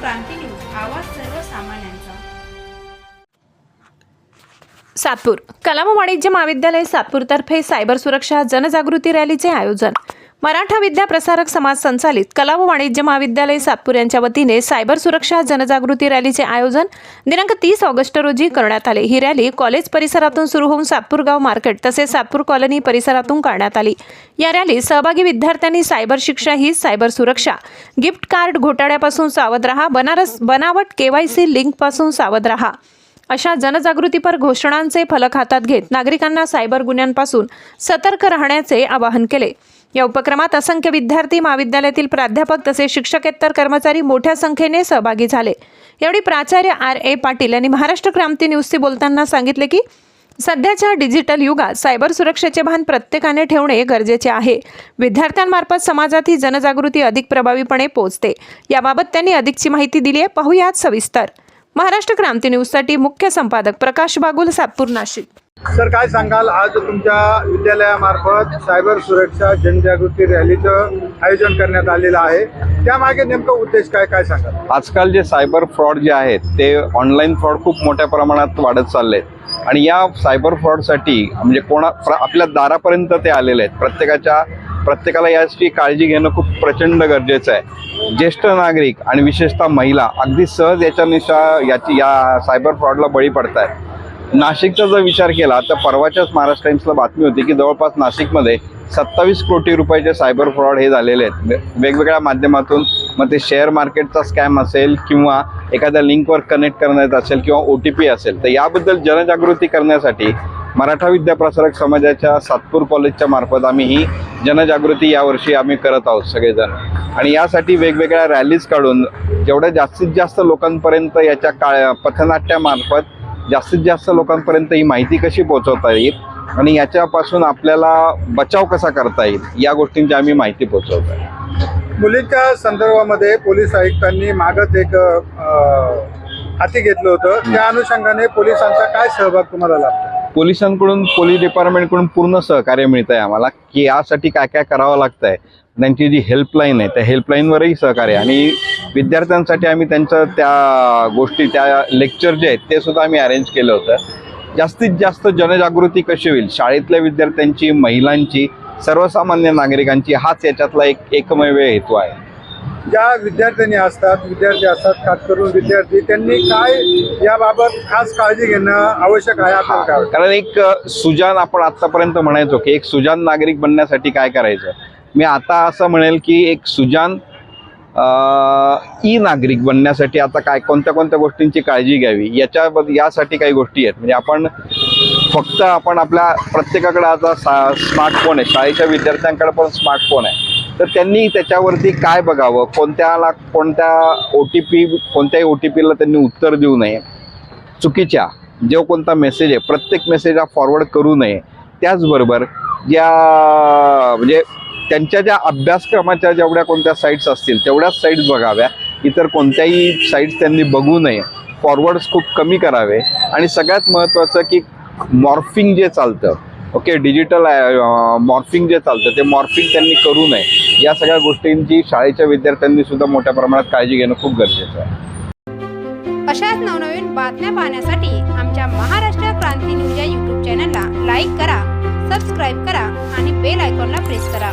क्रांती news आवाज सर्वसामान्यांचा सातपूर कला व वाणिज्य महाविद्यालय सातपूरतर्फे सायबर सुरक्षा जनजागृती रॅलीचे आयोजन. मराठा विद्या प्रसारक समाज संचालित कला व वाणिज्य महाविद्यालय सातपूर यांच्या वतीने सायबर सुरक्षा जनजागृती रॅलीचे आयोजन दिनांक तीस ऑगस्ट रोजी करण्यात आले. ही रॅली कॉलेज परिसरातून सुरू होऊन सातपूर गाव मार्केट तसेच सातपूर कॉलनी परिसरातून काढण्यात आली. या रॅलीत सहभागी विद्यार्थ्यांनी सायबर शिक्षा ही सायबर सुरक्षा गिफ्ट कार्ड घोटाळ्यापासून सावध रहा बनारस बनावट केवायसी लिंकपासून सावध रहा अशा जनजागृतीपर घोषणांचे फलक हातात घेत नागरिकांना सायबर गुन्ह्यांपासून सतर्क राहण्याचे आवाहन केले. या उपक्रमात असंख्य विद्यार्थी महाविद्यालयातील प्राध्यापक तसेच शिक्षकेतर कर्मचारी मोठ्या संख्येने सहभागी झाले. यावेळी प्राचार्य आर ए पाटील यांनी महाराष्ट्र क्रांती न्यूजशी बोलताना सांगितले की सध्याच्या डिजिटल युगात सायबर सुरक्षेचे भान प्रत्येकाने ठेवणे गरजेचे आहे. विद्यार्थ्यांमार्फत समाजात ही जनजागृती अधिक प्रभावीपणे पोहोचते. याबाबत त्यांनी अधिकची माहिती दिली आहे पाहूयात सविस्तर. महाराष्ट्र क्रांती न्यूजसाठी मुख्य संपादक प्रकाश बागुल सातपूर नाशिक. सर काय सांगाल? आज तुमच्या विद्यालयामार्फत सायबर सुरक्षा जनजागृती रॅलीचं आयोजन करण्यात आलेलं आहे. त्यामागे नेमकं उद्देश काय काय सांगाल? आजकाल जे सायबर फ्रॉड जे आहेत ते ऑनलाईन फ्रॉड खूप मोठ्या प्रमाणात वाढत चालले आहेत आणि या सायबर फ्रॉडसाठी म्हणजे कोणा आपल्या दारापर्यंत ते आलेले आहेत. प्रत्येकाच्या प्रत्येकाला याची काळजी घेणं खूप प्रचंड गरजेचं आहे. ज्येष्ठ नागरिक आणि विशेषतः महिला अगदी सहज याच्यानुसार याची या सायबर फ्रॉडला बळी पडत आहेत नाशिकचा जर विचार केला तर परवाच्याच महाराष्ट्र टाइम्सला बातमी होती की जवळपास नाशिकमध्ये सत्तावीस कोटी रुपयाचे सायबर फ्रॉड हे झालेले आहेत. वेगवेगळ्या माध्यमातून मग ते शेअर मार्केटचा स्कॅम असेल किंवा एखाद्या लिंकवर कनेक्ट करण्यात असेल किंवा ओ टी पी असेल तर याबद्दल जनजागृती करण्यासाठी मराठा विद्याप्रसारक समाजाच्या सातपूर कॉलेजच्या मार्फत आम्ही ही जनजागृती यावर्षी आम्ही करत आहोत सगळेजण. आणि यासाठी वेगवेगळ्या रॅलीज काढून जेवढ्या जास्तीत जास्त लोकांपर्यंत याच्या काळ पथनाट्यामार्फत जास्तीत जास्त लोकांपर्यंत ही माहिती कशी पोहोचवता येईल आणि याच्यापासून आपल्याला बचाव कसा करता येईल या गोष्टींची आम्ही माहिती पोहोचवत आहे मुलींच्या संदर्भामध्ये पोलीस आयुक्तांनी मागत एक हाती घेतलं होतं. त्या अनुषंगाने पोलिसांचा काय सहभाग तुम्हाला लाभतो पोलिसांकडून पोलीस डिपार्टमेंटकडून पूर्ण सहकार्य मिळत आहे आम्हाला. की यासाठी काय काय करावं लागतं आहे त्यांची जी हेल्पलाईन आहे त्या हेल्पलाईनवरही सहकार्य आणि विद्यार्थ्यांसाठी आम्ही त्यांचं त्या गोष्टी त्या लेक्चर जे आहेत ते सुद्धा आम्ही अरेंज केलं होतं. जास्तीत जास्त जनजागृती कशी होईल? शाळेतल्या विद्यार्थ्यांची महिलांची सर्वसामान्य नागरिकांची हाच याच्यातला एक एकमेव हेतू आहे. ज्या विद्यार्थ्यांनी असतात विद्यार्थी असतात खास करून विद्यार्थी त्यांनी काय याबाबत खास काळजी घेणं आवश्यक आहे आपल्याला काय? वाटतं? कारण एक अ, सुजान आपण आतापर्यंत म्हणायचो की एक सुजान नागरिक बनण्यासाठी काय करायचं? मी आता असं म्हणेल की एक सुजान ई नागरिक बनण्यासाठी आता काय कोणत्या कोणत्या गोष्टींची काळजी घ्यावी? याच्याबद्दल यासाठी काही गोष्टी आहेत. म्हणजे आपण फक्त आपण आपल्या प्रत्येकाकडे आता स्मार्टफोन आहे. शाळेच्या विद्यार्थ्यांकडे पण स्मार्टफोन आहे. तर त्यांनी त्याच्यावरती काय बघावं? कोणत्याला कोणत्या ओ टी पी कोणत्याही ओ टी पीला त्यांनी उत्तर देऊ नये. चुकीच्या जो कोणता मेसेज आहे प्रत्येक मेसेज हा फॉरवर्ड करू नये. त्याचबरोबर ज्या म्हणजे त्यांच्या ज्या अभ्यासक्रमाच्या जेवढ्या कोणत्या साईट्स असतील तेवढ्याच साईट्स बघाव्या. इतर कोणत्याही साईट्स त्यांनी बघू नये. फॉरवर्ड्स खूप कमी करावे. आणि सगळ्यात महत्त्वाचं की मॉर्फिंग जे चालतं ओके डिजिटल मॉर्फिंग जे चालतं ते मॉर्फिंग त्यांनी करू नये. या सगळ्या गोष्टींची शाळेच्या विद्यार्थ्यांनी सुद्धा मोठ्या प्रमाणात काळजी घेणं खूप गरजेचं आहे. अशाच नवनवीन बातम्या पाहण्यासाठी आमच्या महाराष्ट्र क्रांती न्यूज या यूट्यूब चॅनलला लाईक करा सबस्क्राईब करा आणि बेल आयकॉनला प्रेस करा.